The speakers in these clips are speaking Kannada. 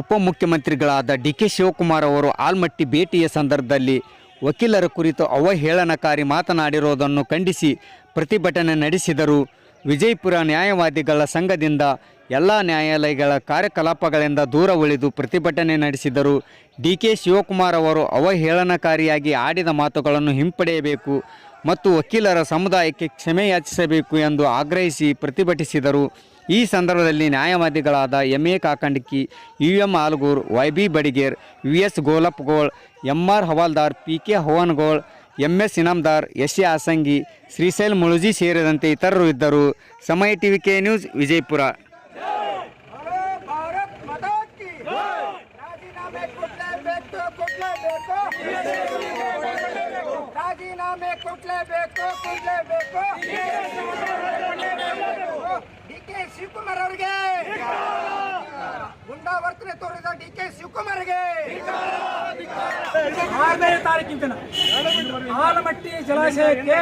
ಉಪಮುಖ್ಯಮಂತ್ರಿಗಳಾದ ಡಿ ಕೆ ಶಿವಕುಮಾರ್ ಅವರು ಆಲ್ಮಟ್ಟಿ ಭೇಟಿಯ ಸಂದರ್ಭದಲ್ಲಿ ವಕೀಲರ ಕುರಿತು ಅವಹೇಳನಕಾರಿ ಮಾತನಾಡಿರುವುದನ್ನು ಖಂಡಿಸಿ ಪ್ರತಿಭಟನೆ ನಡೆಸಿದರು. ವಿಜಯಪುರ ನ್ಯಾಯವಾದಿಗಳ ಸಂಘದಿಂದ ಎಲ್ಲ ನ್ಯಾಯಾಲಯಗಳ ಕಾರ್ಯಕಲಾಪಗಳಿಂದ ದೂರ ಉಳಿದು ಪ್ರತಿಭಟನೆ ನಡೆಸಿದರು. ಡಿ ಕೆ ಶಿವಕುಮಾರ್ ಅವರು ಅವಹೇಳನಕಾರಿಯಾಗಿ ಆಡಿದ ಮಾತುಗಳನ್ನು ಹಿಂಪಡೆಯಬೇಕು ಮತ್ತು ವಕೀಲರ ಸಮುದಾಯಕ್ಕೆ ಕ್ಷಮೆ ಯಾಚಿಸಬೇಕು ಎಂದು ಆಗ್ರಹಿಸಿ ಪ್ರತಿಭಟಿಸಿದರು. ಈ ಸಂದರ್ಭದಲ್ಲಿ ನ್ಯಾಯವಾದಿಗಳಾದ M A Kakandiki, U M Algur, Y B Badiger, V S Golapgol M R Hawaldar P K Havangol, M S Inamdar, S A Asangi, Shrishail Muluji ಸೇರಿದಂತೆ ಇತರರು ಇದ್ದರು. Samaya TV K news, Vijayapura ರಾಜೀನಾಮೆ ಕೊಡ್ಲೇಬೇಕು ಕೊಡ್ಲೇಬೇಕು ಡಿ ಕೆ ಶಿವಕುಮಾರ್ ಅವರಿಗೆ. ಗುಂಡಾ ವರ್ತನೆ ತೋರಿದ ಡಿ ಕೆ ಶಿವಕುಮಾರ್ಗೆ. ಆರನೇ ತಾರೀಕಿನ ಆಲಮಟ್ಟಿ ಜಲಾಶಯಕ್ಕೆ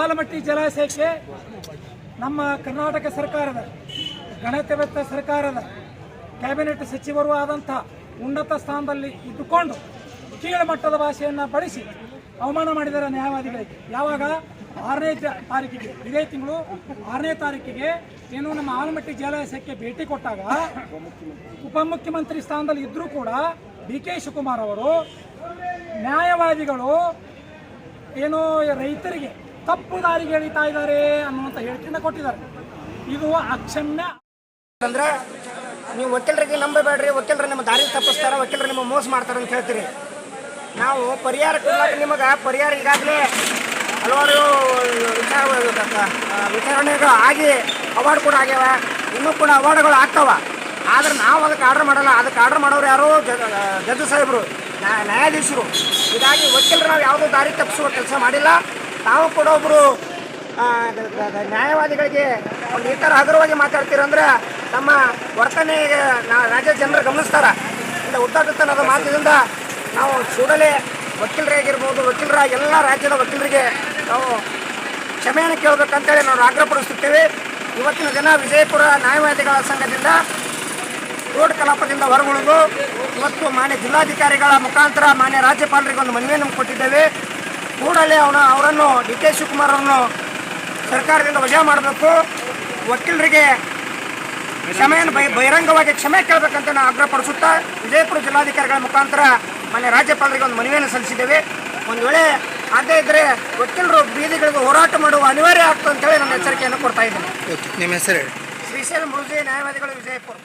ಆಲಮಟ್ಟಿ ಜಲಾಶಯಕ್ಕೆ ನಮ್ಮ ಕರ್ನಾಟಕ ಸರ್ಕಾರದ ಗಣತವೆತ್ತ ಸರ್ಕಾರದ ಕ್ಯಾಬಿನೆಟ್ ಸಚಿವರು ಆದಂಥ ಉನ್ನತ ಸ್ಥಾನದಲ್ಲಿ ಇದ್ದುಕೊಂಡು ಕೀಳು ಮಟ್ಟದ ಭಾಷೆಯನ್ನು ಬಳಸಿ ಅವಮಾನ ಮಾಡಿದ್ದಾರೆ ನ್ಯಾಯವಾದಿಗಳಿಗೆ. ಯಾವಾಗ? ಆರನೇ ತಾರೀಕಿಗೆ, ಇದೇ ತಿಂಗಳು ಆರನೇ ತಾರೀಕಿಗೆ ಏನು ನಮ್ಮ ಆಲಮಟ್ಟಿ ಜಲಾಶಯಕ್ಕೆ ಭೇಟಿ ಕೊಟ್ಟಾಗ ಉಪಮುಖ್ಯಮಂತ್ರಿ ಸ್ಥಾನದಲ್ಲಿ ಇದ್ದರೂ ಕೂಡ ಡಿ ಕೆ ಶಿವಕುಮಾರ್ ಅವರು ನ್ಯಾಯವಾದಿಗಳು ಏನೋ ರೈತರಿಗೆ ತಪ್ಪು ದಾರಿಗೆ ಎಳಿತಾ ಇದ್ದಾರೆ ಅನ್ನುವಂಥ ಹೇಳಿಕೆಯನ್ನು ಕೊಟ್ಟಿದ್ದಾರೆ. ಇದು ಅಕ್ಷಮ್ಯ. ಅಂದ್ರೆ ನೀವು ವಕೀಲರಿಗೆ ನಂಬಬೇಡ್ರಿ, ವಕೀಲರು ನಿಮ್ಮ ದಾರಿ ತಪ್ಪಿಸ್ತಾರ, ವಕೀಲರು ನಿಮ್ಮ ಮೋಸ ಮಾಡ್ತಾರೆ ಅಂತ ಹೇಳ್ತೀರಿ. ನಾವು ಪರಿಹಾರ ನಿಮಗೆ, ಪರಿಹಾರ ಈಗಾಗಲೇ ಹಲವಾರು ವಿಚಾರ ವಿಚಾರಣೆಗಳು ಆಗಿ ಅವಾರ್ಡ್ ಕೂಡ ಆಗ್ಯಾವ. ಇನ್ನೂ ಕೂಡ ಅವಾರ್ಡ್ಗಳು ಆಗ್ತಾವ. ಆದ್ರೆ ನಾವು ಅದಕ್ಕೆ ಆರ್ಡರ್ ಮಾಡಲ್ಲ. ಅದಕ್ಕೆ ಆರ್ಡರ್ ಮಾಡೋರು ಯಾರು ಜಡ್ಜ್ ಸಾಹೇಬರು ನ್ಯಾಯ- ನ್ಯಾಯಾಧೀಶರು. ಹೀಗಾಗಿ ವಕೀಲರು ನಾವು ಯಾವುದೋ ದಾರಿ ತಪ್ಪಿಸುವ ಕೆಲಸ ಮಾಡಿಲ್ಲ. ನಾವು ಕೂಡ ಒಬ್ಬರು ನ್ಯಾಯವಾದಿಗಳಿಗೆ ಒಂದು ಈ ಥರ ಹಗುರವಾಗಿ ಮಾತಾಡ್ತೀರಂದ್ರೆ ನಮ್ಮ ವರ್ತನೆಗೆ ನಾ ರಾಜ್ಯ ಜನರು ಗಮನಿಸ್ತಾರೆ. ಇಂದ ಉದ್ದಾಟತನದ ಮಾತಿನಿಂದ ನಾವು ಕೂಡಲೇ ವಕೀಲರಾಗಿರ್ಬೋದು ವಕೀಲರ ಎಲ್ಲ ರಾಜ್ಯದ ವಕೀಲರಿಗೆ ನಾವು ಕ್ಷಮೆಯನ್ನು ಕೇಳಬೇಕಂತೇಳಿ ನಾವು ಆಗ್ರಹಪಡಿಸುತ್ತೇವೆ. ಇವತ್ತಿನ ದಿನ ವಿಜಯಪುರ ನ್ಯಾಯವಾದಿಗಳ ಸಂಘದಿಂದ ರೋಡ್ ಕಲಾಪದಿಂದ ಹೊರಗುಳಿದು ಇವತ್ತು ಮಾನ್ಯ ಜಿಲ್ಲಾಧಿಕಾರಿಗಳ ಮುಖಾಂತರ ಮಾನ್ಯ ರಾಜ್ಯಪಾಲರಿಗೆ ಒಂದು ಮನವಿಯನ್ನು ಕೊಟ್ಟಿದ್ದೇವೆ. ಕೂಡಲೇ ಅವನ ಅವರನ್ನು ಡಿ ಕೆ ಶಿವಕುಮಾರ್ ಅವರನ್ನು ಸರ್ಕಾರದಿಂದ ವಜಾ ಮಾಡಬೇಕು. ವಕೀಲರಿಗೆ ಕ್ಷಮೆಯನ್ನು ಬಹಿ ಬಹಿರಂಗವಾಗಿ ಕ್ಷಮೆ ಕೇಳಬೇಕಂತ ನಾವು ಆಗ್ರಹಪಡಿಸುತ್ತಾ ವಿಜಯಪುರ ಜಿಲ್ಲಾಧಿಕಾರಿಗಳ ಮುಖಾಂತರ ಮಾನ್ಯ ರಾಜ್ಯಪಾಲರಿಗೆ ಒಂದು ಮನವಿಯನ್ನು ಸಲ್ಲಿಸಿದ್ದೇವೆ. ಒಂದು ವೇಳೆ ಅದೇ ಇದ್ರೆ ವಕೀಲರು ಬೀದಿಗಳಿಗೆ ಹೋರಾಟ ಮಾಡುವ ಅನಿವಾರ್ಯ ಆಗ್ತದೆ ಅಂತೇಳಿ ನನ್ನ ಎಚ್ಚರಿಕೆಯನ್ನು ಕೊಡ್ತಾ ಇದ್ದೇನೆ. ನಿಮ್ಮ ಹೆಸರು ಹೇಳಿ. ಶ್ರೀಶೈಲ ಮೃಜಿ ನ್ಯಾಯವಾದಿಗಳು ವಿಜಯಪುರ.